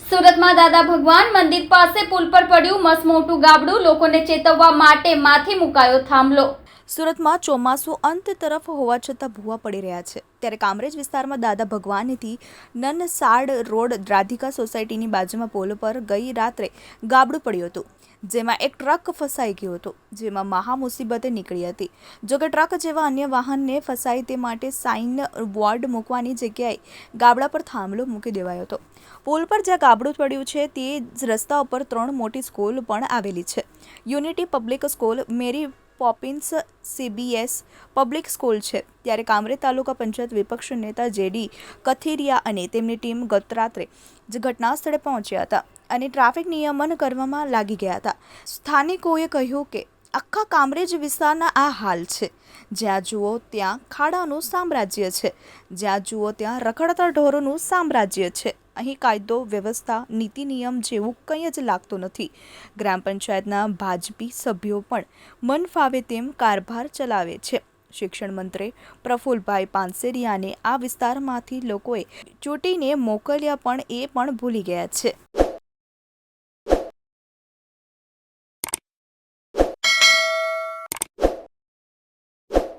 સુરતમાં દાદા ભગવાન મંદિર પાસે પુલ પર પડ્યું મસમોટું ગાબડું. લોકોને ચેતવવા માટે માથે મુકાયો થાંભલો. સુરતમાં ચોમાસું અંત તરફ હોવા છતાં ભૂવા પડી રહ્યા છે. ત્યારે કામરેજ વિસ્તારમાં દાદા ભગવાનથી નનસાડ રોડ રાધિકા સોસાયટીની બાજુમાં પોલ પર ગઈ રાત્રે ગાબડું પડ્યું હતું, જેમાં એક ટ્રક ફસાઈ ગયો હતો, જેમાં મહા મુસીબતે નીકળી હતી. જોકે ટ્રક જેવા અન્ય વાહનને ફસાય તે માટે સાઇન બોર્ડ મૂકવાની જગ્યાએ ગાબડા પર થાંભલો મૂકી દેવાયો હતો. પુલ પર જ્યાં ગાબડું પડ્યું છે તે જ રસ્તા ઉપર ત્રણ મોટી સ્કૂલ પણ આવેલી છે. Unity public school Mary Poppins CBSE public school છે. ત્યારે કામરે તાલુકા પંચાયત વિપક્ષ નેતા જેડી કથિરિયા અને તેમની ટીમ ગત રાત્રે જે ઘટના સ્થળે પહોંચ્યા હતા અને ટ્રાફિક નિયમન કરવામાં લાગી ગયા હતા. સ્થાનિકોએ કહ્યું કે આખા કામરેજ વિસ્તારના આ હાલ છે. જ્યાં જુઓ ત્યાં ખાડાનું સામ્રાજ્ય છે. જ્યાં જુઓ ત્યાં રખડતા ઢોરોનું સામ્રાજ્ય છે. અહીં કાયદો, વ્યવસ્થા, નીતિ નિયમ જેવું કંઈ જ લાગતું નથી. ગ્રામ પંચાયતના ભાજપી સભ્યો પણ મન ફાવે તેમ કારભાર ચલાવે છે. શિક્ષણ મંત્રી પ્રફુલભાઈ પાનસેરિયાને આ વિસ્તારમાંથી લોકોએ ચૂંટીને મોકલ્યા પણ એ પણ ભૂલી ગયા છે.